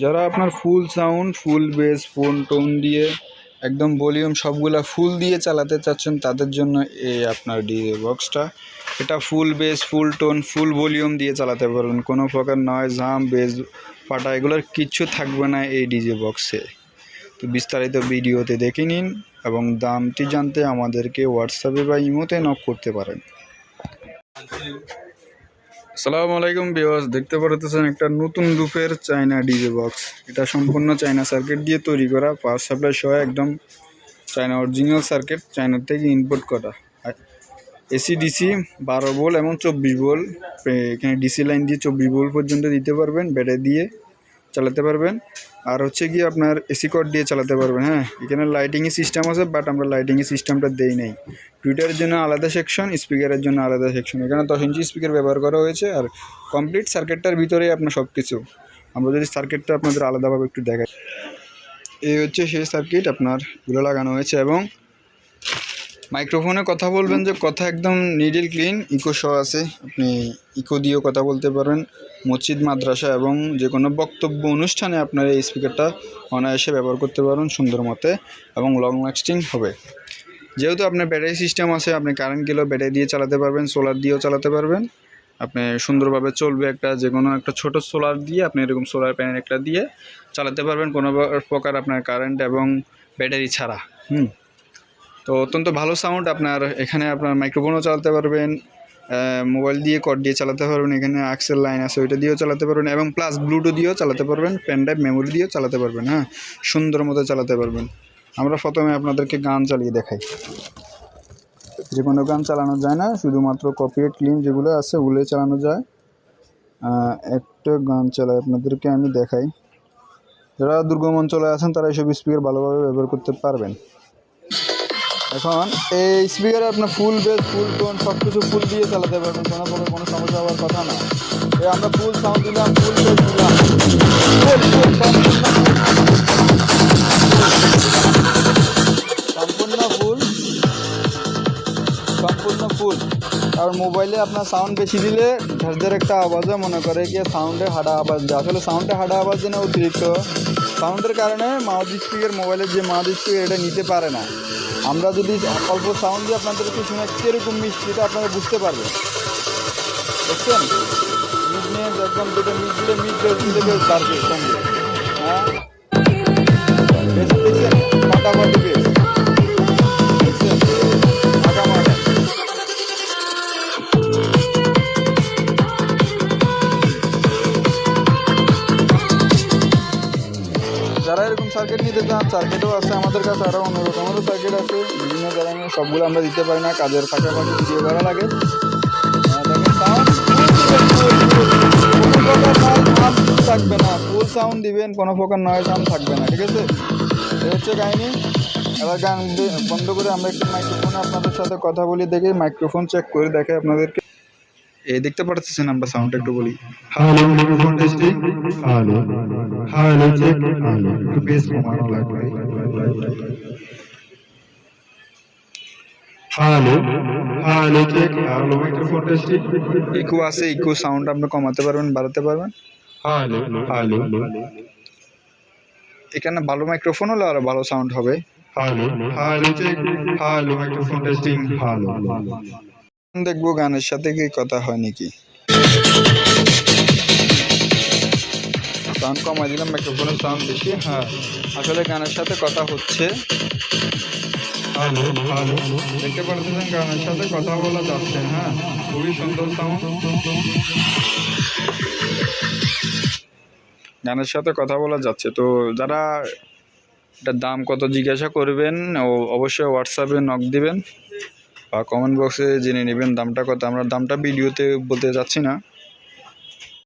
যারা আপনার full sound full bass phone tone দিয়ে, একদম ভলিউম সবগুলা ফুল দিয়ে চালাতে চাচ্ছেন, তাদের জন্য এই আপনার ডিজে বক্সটা এটা full bass full tone full volume দিয়ে চালাতে পারবেন। কোনো প্রকার নয় হাম বেস ফাটা, এগুলোর কিচ্ছু থাকবে না এই ডিজে বক্সে তো বিস্তারিত ভিডিওতে দেখে নিন এবং দামটি জানতে আমাদেরকে হোয়াটসঅ্যাপে বা ইমোতে নক করতে পারেন। আসসালামু আলাইকুম বিওয়াস দেখতে পারতেছেন একটা নতুন রূপের চায়না ডিজে বক্স। এটা সম্পূর্ণ চায়না সার্কিট দিয়ে তৈরি করা, পাওয়ার সাপ্লাই সহ একদম চায়না অরিজিনাল সার্কিট চায়নার থেকে ইনপোর্ট করা। এসি ডিসি বারো বোল এবং চব্বিশ বোল এখানে ডিসি লাইন দিয়ে চব্বিশ বোল পর্যন্ত দিতে পারবেন, ব্যাটারি দিয়ে। চালাতে পারবেন। আর হচ্ছে কি আপনার এসি কট দিয়ে চালাতে পারবেন হ্যাঁ? এখানে লাইটিংয়ের সিস্টেম আছে বাট আমরা লাইটিংয়ের সিস্টেমটা দেই নাই। টুইটারের জন্য আলাদা সেকশন স্পিকারের জন্য আলাদা সেকশন এখানে দশ ইঞ্চি স্পিকার ব্যবহার করা হয়েছে, আর কমপ্লিট সার্কিটটার ভিতরেই আপনার সব কিছু আমরা যদি সার্কিটটা আপনাদের আলাদাভাবে একটু দেখাই। এই হচ্ছে সেই সার্কিট আপনারগুলো লাগানো হয়েছে এবং মাইক্রোফোনে কথা বলবেন যে কথা একদম নিডল ক্লিন ইকো শো আছে। আপনি ইকো দিয়েও কথা বলতে পারেন। মসজিদ, মাদ্রাসা এবং যে কোনো বক্তব্য অনুষ্ঠানে আপনার এই স্পিকারটা অনায়াসে ব্যবহার করতে পারেন সুন্দর মতে এবং লং লাস্টিং হবে। যেহেতু আপনার ব্যাটারি সিস্টেম আছে, আপনি কারেন্ট গেলেও ব্যাটারি দিয়ে চালাতে পারবেন সোলার দিয়েও চালাতে পারবেন। আপনি সুন্দরভাবে চলবে একটা যে কোনো একটা ছোট সোলার দিয়ে, আপনি এরকম সোলার প্যানেল একটা দিয়ে চালাতে পারবেন। কোনো প্রকার আপনার কারেন্ট এবং ব্যাটারি ছাড়া। হুম? তো অত্যন্ত ভালো সাউন্ড আপনার এখানে আপনার মাইক্রোফোনও চালাতে পারবেন মোবাইল দিয়ে কট দিয়ে চালাতে পারবেন, এখানে আক্সেল লাইন আছে, ওইটা দিয়েও চালাতে পারবেন, এবং প্লাস ব্লুটুথ দিয়েও চালাতে পারবেন পেন ড্রাইভ মেমোরি দিয়েও চালাতে পারবেন হ্যাঁ? সুন্দর মতো চালাতে পারবেন। আমরা প্রথমে আপনাদেরকে গান চালিয়ে দেখাই। যে কোনো গান চালানো যায় না, শুধুমাত্র কপিরাইট ক্লিন যেগুলো আছে, ওগুলোই চালানো যায়। একটা গান চালাই আপনাদেরকে আমি দেখাই। যারা দুর্গম অঞ্চলে আছেন, তারা এইসব স্পিকার ভালোভাবে ব্যবহার করতে পারবেন। এখন এই স্পিকারে আপনার ফুল বেস ফুল টোন সব কিছু ফুল দিয়ে চালাতে পারবেন, কোনো প্রকার কোনো সমস্যা হওয়ার কথা না। এই আমরা ফুল সাউন্ড দিলাম ফুল বেস দিলাম। সম্পূর্ণ ফুল সম্পূর্ণ ফুল আর মোবাইলে আপনার সাউন্ড বেশি দিলে ঝাঁঝদের একটা আওয়াজও মনে করে গিয়ে সাউন্ডে হাডা আওয়াজ দেয়। আসলে সাউন্ডে হাডা আওয়াজ না অতিরিক্ত সাউন্ডের কারণে মাউথ স্পিকার মোবাইলের যে মাউথ স্পিকার এটা নিতে পারে না। আমরা যদি অল্প সাউন্ড দিয়ে আপনাদেরকে শুনে কীরকম মিষ্টি, এটা আপনারা বুঝতে পারবেন। বুঝছেন মিড নিয়ে একদম যেটা মিড দিলে মিড থেকে বাড়বে সঙ্গে। হ্যাঁ? সার্কিট নিতে চান সার্কিটও আছে আমাদের কাছে আরও অন্য রকমেরও সার্কিট আছে। বিভিন্ন ধরনের, সবগুলো আমরা দিতে পারি না, কাজের ফাঁকে ভিডিও করা লাগে। থাকবে না। ফুল সাউন্ড দিবেন, কোনো প্রকার নয় সাউন্ড থাকবে না, ঠিক আছে? এই হচ্ছে কাহিনি। এবার গান বন্ধ করে আমরা একটু মাইক্রোফোনে আপনাদের সাথে কথা বলি, দেখি মাইক্রোফোন চেক করে দেখে আপনাদেরকে। এই দেখতে পারতেছেন আমরা সাউন্ড একটু বলি। Hello microphone testing hello hello check hello একটু বেশ কমানো লাগবে। Hello hello check hello microphone testing echo আছে ইকো সাউন্ড আপনি কমাতে পারবেন বাড়াতে পারবেন। হ্যালো হ্যালো এখানে ভালো মাইক্রোফোন হলে আরও ভালো সাউন্ড হবে। Hello hello check hello microphone testing hello দেখব গানের সাথে কি কথা হয় নাকি। সাউন্ড কমাই দিলাম মাইক্রোফোনের সাউন্ড বেশি হ্যাঁ। আসলে গানের সাথে কথা হচ্ছে। দেখতে পাচ্ছেন গানের সাথে কথা বলা যাচ্ছে হ্যাঁ। খুবই সুন্দর সাউন্ড গানের সাথে কথা বলা যাচ্ছে। তো যারা এটার দাম কত জিজ্ঞাসা করবেন, ও অবশ্যই হোয়াটসঅ্যাপে নক দিবেন। বা কমেন্ট বক্সে জেনে নেবেন দামটা কত। আমরা দামটা ভিডিওতে বলতে যাচ্ছি না।